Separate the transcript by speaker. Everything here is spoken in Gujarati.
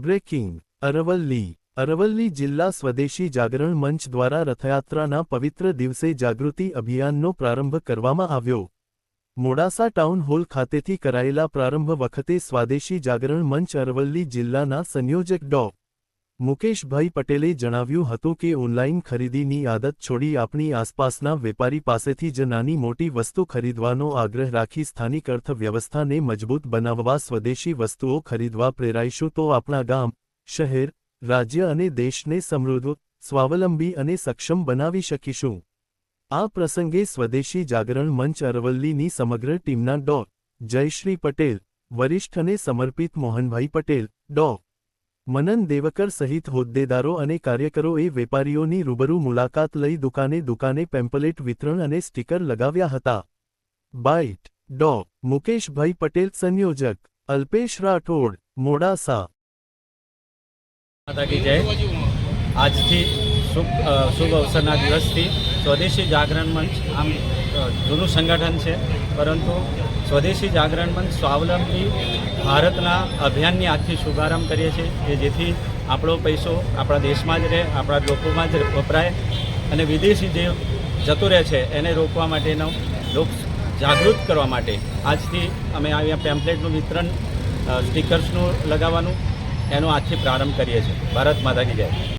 Speaker 1: બ્રેકિંગ અરવલ્લી અરવલ્લી જિલ્લા સ્વદેશી જાગરણ મંચ દ્વારા રથયાત્રાના પવિત્ર દિવસે જાગૃતિ અભિયાનનો પ્રારંભ કરવામાં આવ્યો. મોડાસા ટાઉન હોલ ખાતેથી કરાયેલા પ્રારંભ વખતે સ્વાદેશી જાગરણ મંચ અરવલ્લી જિલ્લાના સંયોજક ડો. મુકેશભાઈ પટેલે જણાવ્યું હતું કે ઓનલાઈન ખરીદીની આદત છોડી આપણી આસપાસના વેપારી પાસેથી જ નાની મોટી વસ્તુ ખરીદવાનો આગ્રહ રાખી સ્થાનિક અર્થવ્યવસ્થાને મજબૂત બનાવવા સ્વદેશી વસ્તુઓ ખરીદવા પ્રેરાઈશું તો આપણા ગામ, શહેર, રાજ્ય અને દેશને સમૃદ્ધ, સ્વાવલંબી અને સક્ષમ બનાવી શકીશું. આ પ્રસંગે સ્વદેશી જાગરણ મંચ અરવલ્લીની સમગ્ર ટીમના ડો, જયશ્રી પટેલ, વરિષ્ઠ અને સમર્પિત મોહનભાઈ પટેલ, ડો. મનન દેવકર સહિત હોદ્દેદારો અને કાર્યકરોએ વેપારીઓની રૂબરૂ મુલાકાત લઈ દુકાને દુકાને પેમ્પલેટ વિતરણ અને સ્ટીકર લગાવ્યા હતા. બાઇટ. ડો. મુકેશભાઈ પટેલ, સંયોજક. અલ્પેશ રાઠોડ. મોડાસા.
Speaker 2: આજથી શુભ અવસરના દિવસથી સ્વદેશી જાગરણ મંચ આમ જૂનું સંગઠન છે. પરંતુ સ્વદેશી જાગરણ મંચ સ્વાવલંબી ભારતના અભિયાનની આજથી શુભારંભ કરીએ છીએ, કે જેથી આપણો પૈસો આપણા દેશમાં જ રહે, આપણા લોકોમાં જ વપરાય અને વિદેશી જે જતો રહે છે, એને રોકવા માટેનો લોક જાગૃત કરવા માટે આજથી અમે અહીંયા પેમ્પલેટનું વિતરણ સ્ટીકર્સનું લગાવવાનું, એનો આજથી પ્રારંભ કરીએ છીએ. ભારત માતા કી જય.